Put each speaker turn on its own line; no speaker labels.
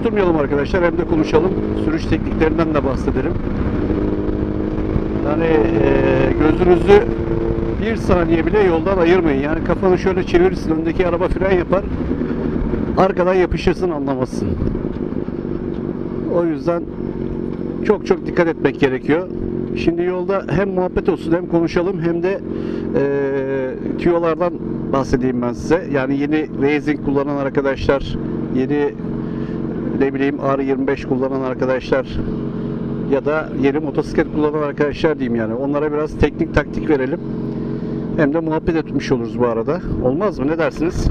oturmayalım arkadaşlar hem de konuşalım. Sürüş tekniklerinden de bahsedelim. Yani eee, gözünüzü bir saniye bile yoldan ayırmayın. Yani kafanı şöyle çevirirsin. Öndeki araba fren yapar. Arkadan yapışırsın anlamazsın. O yüzden çok çok dikkat etmek gerekiyor. Şimdi yolda hem muhabbet olsun hem konuşalım hem de eee tüyolardan bahsedeyim ben size. Yani yeni racing kullanan arkadaşlar, yeni ne bileyim R25 kullanan arkadaşlar ya da yeni motosiklet kullanan arkadaşlar diyeyim yani. Onlara biraz teknik taktik verelim. Hem de muhabbet etmiş oluruz bu arada. Olmaz mı? Ne dersiniz?